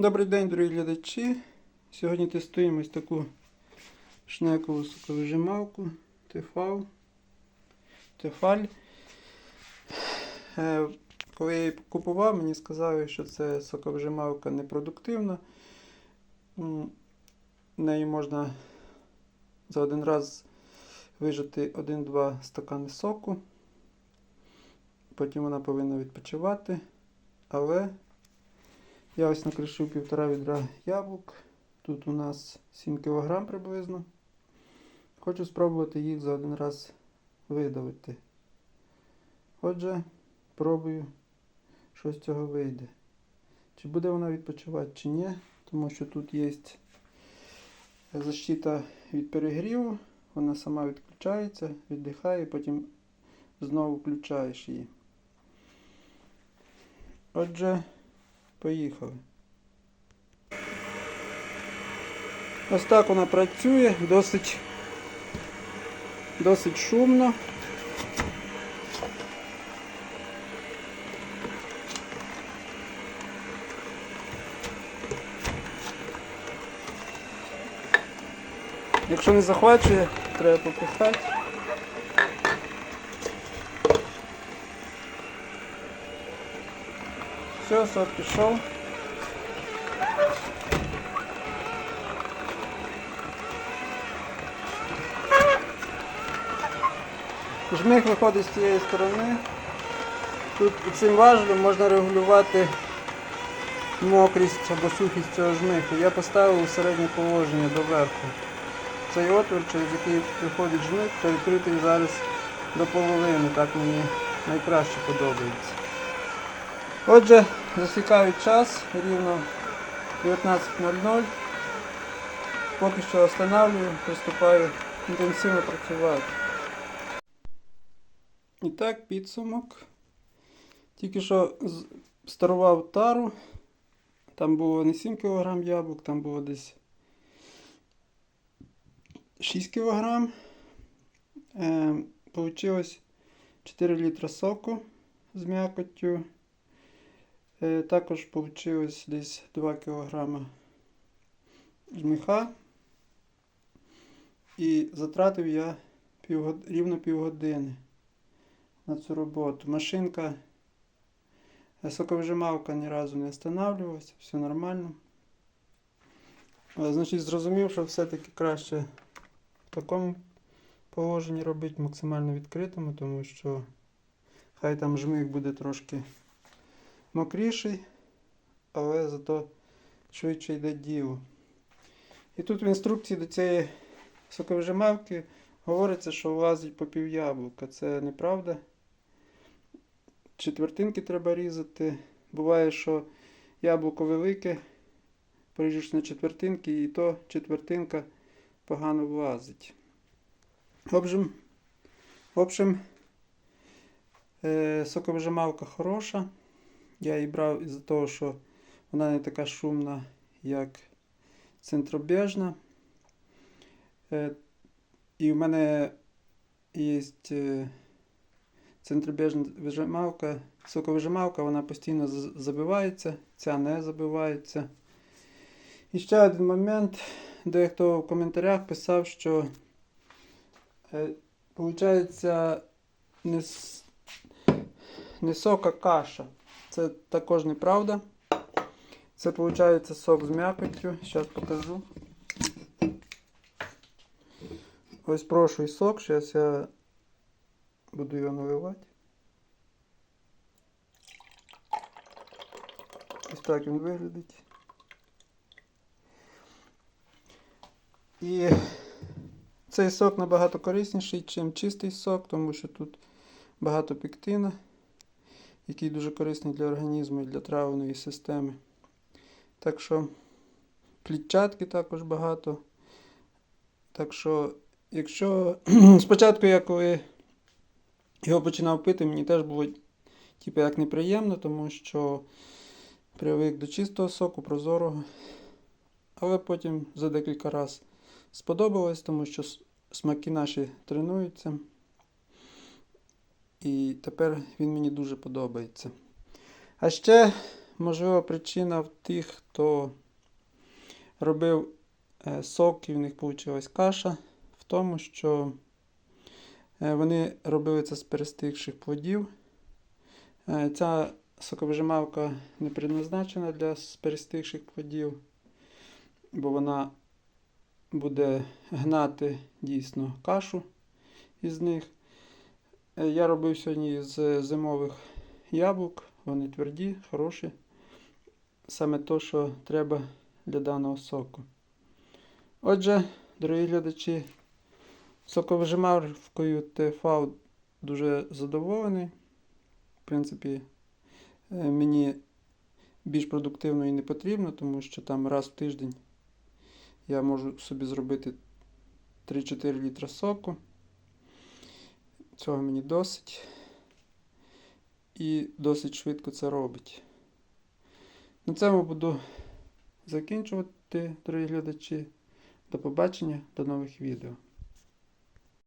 Добрий день, дорогі глядачі. Сьогодні тестуємо ось таку шнекову соковижималку Тефал. Тефаль. Е, Коли я її купував, мені сказали, що це соковижималка непродуктивна. Нею можна за один раз вижити 1-2 стакани соку. Потім вона повинна відпочивати. Але я ось накришив півтора відра яблук. Тут у нас 7 кг приблизно. Хочу спробувати їх за один раз видавити. Отже, пробую, що з цього вийде. Чи буде вона відпочивати, чи ні, тому що тут є защита від перегріву, вона сама відключається, віддихає, потім знову включаєш її. Отже, Поїхали. Ось так вона працює, досить, досить шумно. Якщо не захвачує, треба попихати. Все, сок пішов. Жмих виходить з цієї сторони. Тут цим важелем можна регулювати мокрість або сухість цього жмиху. Я поставив у середнє положення доверху. Цей отвір, через який виходить жмих, перекритий зараз до половини. Так мені найкраще подобається. Отже, засікаю час рівно 19.00. Поки що останавливаю, приступаю інтенсивно працювати. І так, підсумок. Тільки що старував тару. Там було не 7 кг яблук, там було десь 6 кг. Е, Получилось 4 літра соку з м'якоттю. Е, Також вийшло десь 2 кг жмиха. І затратив я півгод... рівно півгодини на цю роботу. Машинка, соковижималка ні разу не останавливалася, все нормально. Значить, зрозумів, що все-таки краще в такому положенні робити максимально відкритому, тому що хай там жмих буде трошки мокріший, але зато швидше йде діло. І тут в інструкції до цієї соковижималки говориться, що влазить по пів яблука. Це неправда. Четвертинки треба різати. Буває, що яблуко велике, поріжеш на четвертинки, і то четвертинка погано влазить. В общем, в общем е, соковижималка хороша. Я її брав із-за того, що вона не така шумна, як центробіжна. Е, і в мене є е, центробіжна вижималка, соковижималка, вона постійно забивається, ця не забивається. І ще один момент, дехто в коментарях писав, що е, виходить не, с- не сок, каша. Це також неправда. Це виходить сок з м'якоттю. Зараз покажу. Ось прошлий сок, зараз я буду його наливати. Ось так він виглядить. І цей сок набагато корисніший, ніж чистий сок, тому що тут багато пектина, який дуже корисний для організму і для травної системи. Так що клітчатки також багато. Так що Якщо спочатку я коли його починав пити, мені теж було типу, як неприємно, тому що привик до чистого соку, прозорого. Але потім за декілька разів сподобалось, тому що смаки наші тренуються. І тепер він мені дуже подобається. А ще можливо, причина в тих, хто робив е, сок і в них вийшла каша, в тому, що е, вони робили це з перестигших плодів. Е, Ця соковижималка не предназначена для перестигших плодів, бо вона буде гнати дійсно кашу із них. Е, Я робив сьогодні з зимових яблук, вони тверді, хороші. Саме то, що треба для даного соку. Отже, дорогі глядачі, соковижималкою ТФА дуже задоволений. В принципі, е, мені більш продуктивно і не потрібно, тому що там раз в тиждень я можу собі зробити 3-4 літра соку. Цього мені досить. І досить швидко це робить. На цьому буду закінчувати, дорогі глядачі. До побачення, до нових відео.